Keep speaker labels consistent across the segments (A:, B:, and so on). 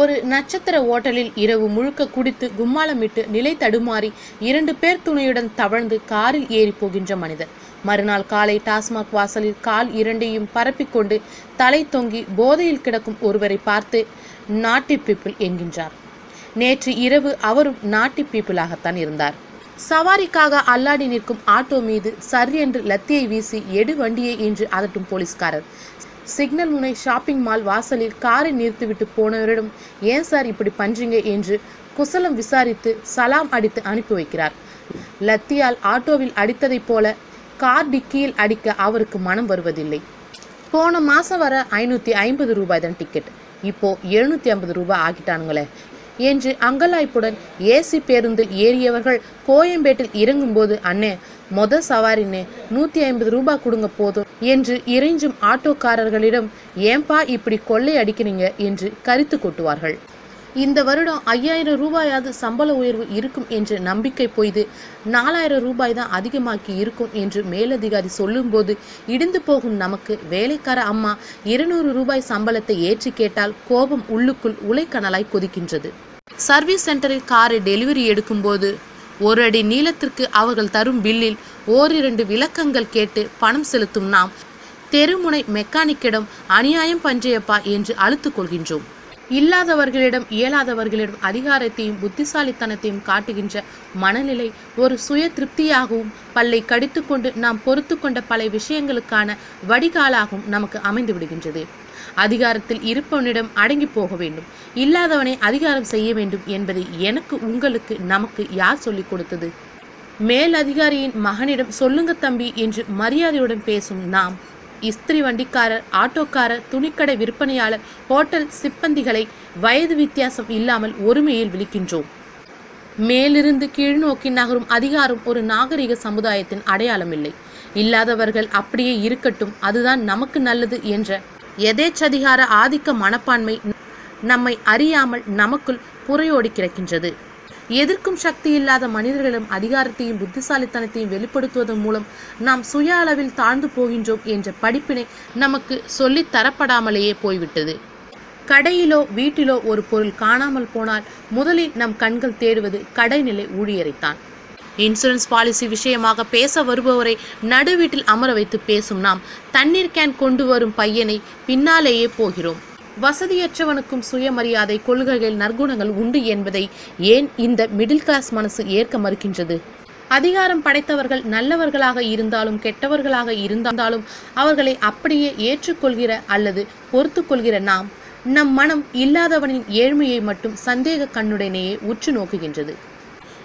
A: ஒரு நட்சத்திர ஓட்டலில் இரவு முழுக்க குடித்து கும்மாளமிட்டு நிலை தடுமாறி இரண்டு பேர் துணையுடன் தவழ்ந்து காரில் ஏறி போகின்ற மனிதர். மறுநாள் காலை டாஸ்மாக் வாசலில் கால் இரண்டையும் பரப்பிக்கொண்டு தலை தொங்கி போதையில் கிடக்கும் ஒருவரை பார்த்து நாட்டி பீப்பிள் என்கின்றார். நேற்று இரவு அவரும் நாட்டி பீப்பிளாகத்தான் இருந்தார். சவாரிக்காக அல்லாடி நிற்கும் ஆட்டோ மீது சர் என்று லத்தியை வீசி எடு வண்டியை என்று அதட்டும் போலீஸ்காரர். சிக்னல் முனை ஷாப்பிங் மால் வாசலில் காரை நிறுத்திவிட்டு போனவரிடம் ஏன் சார் இப்படி பண்றீங்க? என்று குசலம் விசாரித்து சலாம் அடித்து அனுப்பி வைக்கிறார். லத்தியால் ஆட்டோவில் அடித்ததைப் போல கார் டிக்கியில் அடிக்க அவருக்கு மனம் வருவதில்லை. போன மாசம் வர ஐநூற்றி ஐம்பது ரூபாய் தான் டிக்கெட். இப்போ எழுநூற்றி ஐம்பது ரூபாய் ஆக்கிட்டானுங்களே என்று அங்கலாய்ப்புடன் ஏசி பேருந்தில் ஏறியவர்கள் கோயம்பேட்டில் இறங்கும்போது அண்ணே மொத சவாரினே நூற்றி ஐம்பது ரூபாய் கொடுங்க போதும் என்று இறைஞ்சும் ஆட்டோக்காரர்களிடம் ஏன்பா இப்படி கொள்ளை அடிக்கிறீங்க? என்று கரித்து கொட்டுவார்கள். இந்த வருடம் ஐயாயிரம் ரூபாயாவது சம்பள உயர்வு இருக்கும் என்று நம்பிக்கை பொய்து நாலாயிரம் ரூபாய் தான் அதிகமாக்கி இருக்கும் என்று மேலதிகாரி சொல்லும்போது இடிந்து போகும் நமக்கு வேலைக்கார அம்மா இருநூறு ரூபாய் சம்பளத்தை ஏற்றி கேட்டால் கோபம் உள்ளுக்குள் உலைக்கனலாய் கொதிக்கின்றது. சர்வீஸ் சென்டரில் காரை டெலிவரி எடுக்கும்போது ஒரு அடி நீளத்திற்கு அவர்கள் தரும் பில்லில் ஓரிரண்டு விளக்கங்கள் கேட்டு பணம் செலுத்தும் நாம் தெருமுனை மெக்கானிக்கிடம் அநியாயம் பஞ்சையப்பா என்று அழுத்துக் கொள்கின்றோம். இல்லாதவர்களிடம் இயலாதவர்களிடம் அதிகாரத்தையும் புத்திசாலித்தனத்தையும் காட்டுகின்ற மனநிலை ஒரு சுய திருப்தியாகவும் பல்லை கடித்துக்கொண்டு நாம் பொறுத்து கொண்ட பல விஷயங்களுக்கான வடிகாலாகவும் நமக்கு அமைந்து விடுகின்றது அதிகாரத்தில் இருப்பவனிடம் அடங்கி போக வேண்டும். இல்லாதவனை அதிகாரம் செய்ய வேண்டும் என்பதை எனக்கு உங்களுக்கு நமக்கு யார் சொல்லிக் கொடுத்தது? மேல் அதிகாரியின் மகனிடம் சொல்லுங்க தம்பி என்று மரியாதையுடன் பேசும் நாம். இஸ்திரி வண்டிக்காரர் ஆட்டோக்காரர் துணிக்கடை விற்பனையாளர் ஹோட்டல் சிப்பந்திகளை வயது வித்தியாசம் இல்லாமல் ஒருமையில் விழிக்கின்றோம். மேலிருந்து கீழ்நோக்கி நகரும் அதிகாரம் ஒரு நாகரிக சமுதாயத்தின் அடையாளம் இல்லை இல்லாதவர்கள் அப்படியே இருக்கட்டும் அதுதான் நமக்கு நல்லது என்ற எதேச்சதிகார ஆதிக்க மனப்பான்மை நம்மை அறியாமல் நமக்குள் புறையோடி கிடக்கின்றது. எதிர்க்கும் சக்தி இல்லாத மனிதர்களிடம் அதிகாரத்தையும் புத்திசாலித்தனத்தையும் வெளிப்படுத்துவதன் மூலம் நாம் சுய அளவில் தாழ்ந்து போகின்றோம் என்ற படிப்பினை நமக்கு சொல்லித் தரப்படாமலேயே போய்விட்டது. கடையிலோ வீட்டிலோ ஒரு பொருள் காணாமல் போனால் முதலில் நம் கண்கள் தேடுவது கடைநிலை ஊழியரைத்தான். இன்சூரன்ஸ் பாலிசி விஷயமாக பேச வருபவரை நடு வீட்டில் அமர வைத்து பேசும் நாம். தண்ணீர் கேன் கொண்டு வரும் பையனை பின்னாலேயே போகிறோம். வசதியற்றவனுக்கும் சுயமரியாதை கொள்கைகள் நற்குணங்கள் உண்டு என்பதை ஏன் இந்த மிடில் கிளாஸ் மனசு ஏற்க மறுக்கின்றது? அதிகாரம் படைத்தவர்கள் நல்லவர்களாக இருந்தாலும் கெட்டவர்களாக இருந்தாலும் அவர்களை அப்படியே ஏற்றுக்கொள்கிற அல்லது பொறுத்து கொள்கிற நாம் நம் மனம் இல்லாதவனின் ஏழ்மையை மட்டும் சந்தேக கண்ணுடனேயே உற்று நோக்குகின்றது.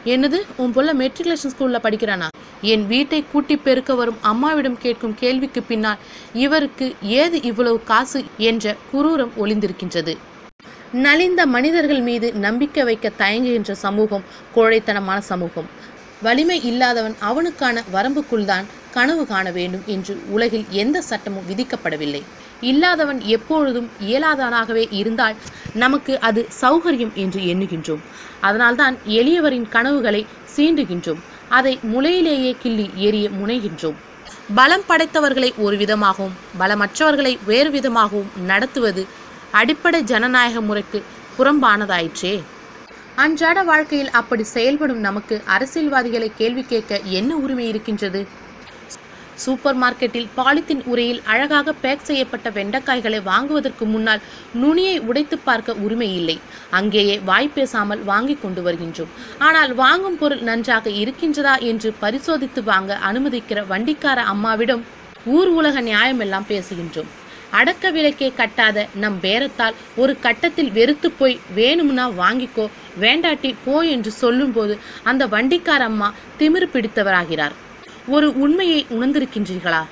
A: என்னது? உன் புள்ள மெட்ரிகுலேஷன் ஸ்கூல்ல படிக்கிறானா? என் வீட்டை கூட்டி பெருக்க வரும் அம்மாவிடம் கேட்கும் கேள்விக்கு பின்னால் இவருக்கு ஏது இவ்வளவு காசு என்ற குரூரம் ஒளிந்திருக்கின்றது. நலிந்த மனிதர்கள் மீது நம்பிக்கை வைக்க தயங்குகின்ற சமூகம் கோழைத்தனமான சமூகம். வலிமை இல்லாதவன் அவனுக்கான வரம்புக்குள்தான் கனவு காண வேண்டும் என்று உலகில் எந்த சட்டமும் விதிக்கப்படவில்லை. இல்லாதவன் எப்பொழுதும் இயலாதவனாகவே இருந்தால் நமக்கு அது சௌகரியம் என்று எண்ணுகின்றோம். அதனால்தான் எளியவரின் கனவுகளை சீண்டுகின்றோம். அதை முளையிலேயே கிள்ளி எரிய முனைகின்றோம். பலம் படைத்தவர்களை ஒரு விதமாகவும் பலமற்றவர்களை வேறு விதமாகவும் நடத்துவது அடிப்படை ஜனநாயக முறைக்கு புறம்பானதாயிற்றே. அன்றாட வாழ்க்கையில் அப்படி செயல்படும் நமக்கு அரசியல்வாதிகளை கேள்வி கேட்க என்ன உரிமை இருக்கின்றது? சூப்பர் மார்க்கெட்டில் பாலித்தீன் உரையில் அழகாக பேக் செய்யப்பட்ட வெண்டைக்காய்களை வாங்குவதற்கு முன்னால் நுனியை உடைத்து பார்க்க உரிமை இல்லை அங்கேயே வாய் பேசாமல் வாங்கி கொண்டு வருகின்றோம். ஆனால் வாங்கும் பொருள் நன்றாக இருக்கின்றதா என்று பரிசோதித்து வாங்க அனுமதிக்கிற வண்டிக்கார அம்மாவிடம் ஊர் உலக நியாயமெல்லாம் பேசுகின்றோம். அடக்க விலைக்கே கட்டாத நம் பேரத்தால் ஒரு கட்டத்தில் வெறுத்து போய் வேணும்னா வாங்கிக்கோ வேண்டாட்டி போ என்று சொல்லும்போது அந்த வண்டிக்கார அம்மா திமிரு பிடித்தவராகிறார். ஒரு உண்மையை உணர்ந்திருக்கின்றீர்களா?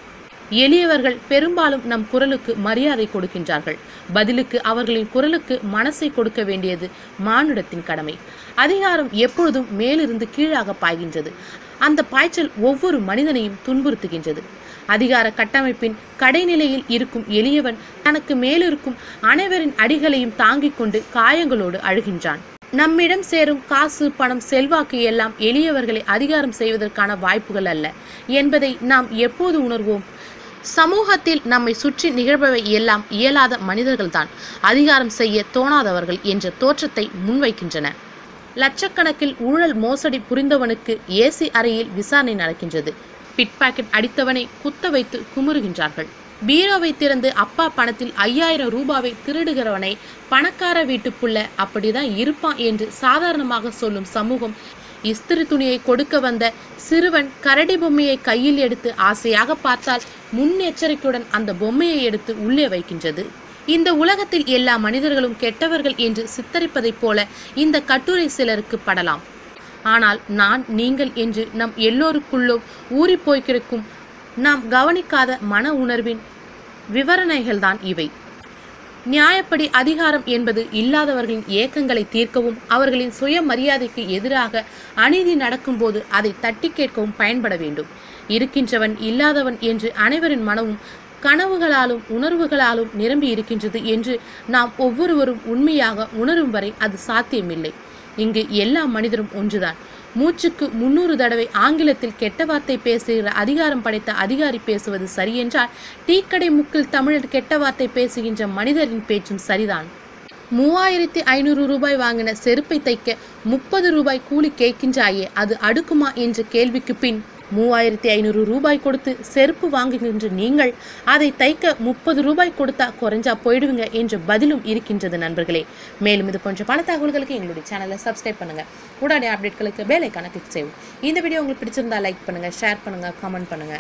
A: எளியவர்கள் பெரும்பாலும் நம் குரலுக்கு மரியாதை கொடுக்கின்றார்கள். பதிலுக்கு அவர்களின் குரலுக்கு மனசை கொடுக்க வேண்டியது மானுடத்தின் கடமை. அதிகாரம் எப்பொழுதும் மேலிருந்து கீழாக பாய்கின்றது. அந்த பாய்ச்சல் ஒவ்வொரு மனிதனையும் துன்புறுத்துகின்றது. அதிகார கட்டமைப்பின் கடைநிலையில் இருக்கும் எளியவன் தனக்கு மேலிருக்கும் அனைவரின் அடிகளையும் தாங்கிக் கொண்டு காயங்களோடு அழுகின்றான். நம்மிடம் சேரும் காசு பணம் செல்வாக்கு எல்லாம் எளியவர்களை அதிகாரம் செய்வதற்கான வாய்ப்புகள் அல்ல. என்பதை நாம் எப்போது உணர்வோம்? சமூகத்தில் நம்மை சுற்றி நிகழ்பவை எல்லாம் இயலாத மனிதர்கள்தான். அதிகாரம் செய்ய தோணாதவர்கள் என்ற தோற்றத்தை முன்வைக்கின்றன. லட்சக்கணக்கில் ஊழல் மோசடி புரிந்தவனுக்கு ஏசி அறையில் விசாரணை நடக்கின்றது. பிட் பாக்கெட் அடித்தவனை குத்த வைத்து குமுறுகின்றார்கள். பீரோவை திறந்து அப்பா பணத்தில் ஐயாயிரம் ரூபாவை திருடுகிறவனை பணக்கார வீட்டு புள்ள அப்படிதான் இருப்பான் என்று சாதாரணமாக சொல்லும் சமூகம். இஸ்திரி துணியை கொடுக்க வந்த சிறுவன் கரடி பொம்மையை கையில் எடுத்து ஆசையாக பார்த்தால் முன்னெச்சரிக்கையுடன் அந்த பொம்மையை எடுத்து உள்ளே வைக்கின்றது. இந்த உலகத்தில் எல்லா மனிதர்களும் கெட்டவர்கள் என்று சித்தரிப்பதைப் போல இந்த கட்டுரை சிலருக்கு படலாம். ஆனால் நான் நீங்கள் என்று நம் எல்லோருக்குள்ளும் ஊறிப்போய் கிடக்கும் நாம் கவனிக்காத மன உணர்வின் விவரணைகள்தான் இவை. நியாயப்படி அதிகாரம் என்பது இல்லாதவர்களின் ஏக்கங்களை தீர்க்கவும் அவர்களின் சுயமரியாதைக்கு எதிராக அநீதி நடக்கும்போது அதை தட்டி கேட்கவும் பயன்பட வேண்டும். இருக்கின்றவன் இல்லாதவன் என்று அனைவரின் மனமும் கனவுகளாலும் உணர்வுகளாலும் நிரம்பி இருக்கின்றது என்று நாம் ஒவ்வொருவரும் உண்மையாக உணரும் வரை அது சாத்தியமில்லை. இங்கு எல்லா மனிதரும் ஒன்றுதான். மூச்சுக்கு முன்னூறு தடவை ஆங்கிலத்தில் கெட்ட வார்த்தை பேசுகிற அதிகாரம் படைத்த அதிகாரி பேசுவது சரியென்றால் டீக்கடை முக்கில் தமிழர் கெட்ட வார்த்தை பேசுகின்ற மனிதரின் பேச்சும் சரிதான். மூவாயிரத்தி ஐநூறு ரூபாய் வாங்கின செருப்பை தைக்க முப்பது ரூபாய் கூலி கேட்கின்றாயே அது அடுக்குமா என்ற கேள்விக்கு பின் மூவாயிரத்தி ஐநூறு ரூபாய் கொடுத்து செருப்பு வாங்குகின்ற நீங்கள் அதை தைக்க முப்பது ரூபாய் கொடுத்தா குறைஞ்சா போயிடுவீங்க என்ற பதிலும் இருக்கின்றது நண்பர்களே. மேலும் இது போன்ற பல தகவல்களுக்கு எங்களுடைய சேனலை சப்ஸ்கிரைப் பண்ணுங்க. உடனே அப்டேட்களுக்கு பேலைக்கான கிளிக் செய்வோம் இந்த வீடியோ உங்களுக்கு பிடிச்சிருந்தா லைக் பண்ணுங்க ஷேர் பண்ணுங்க கமெண்ட் பண்ணுங்க.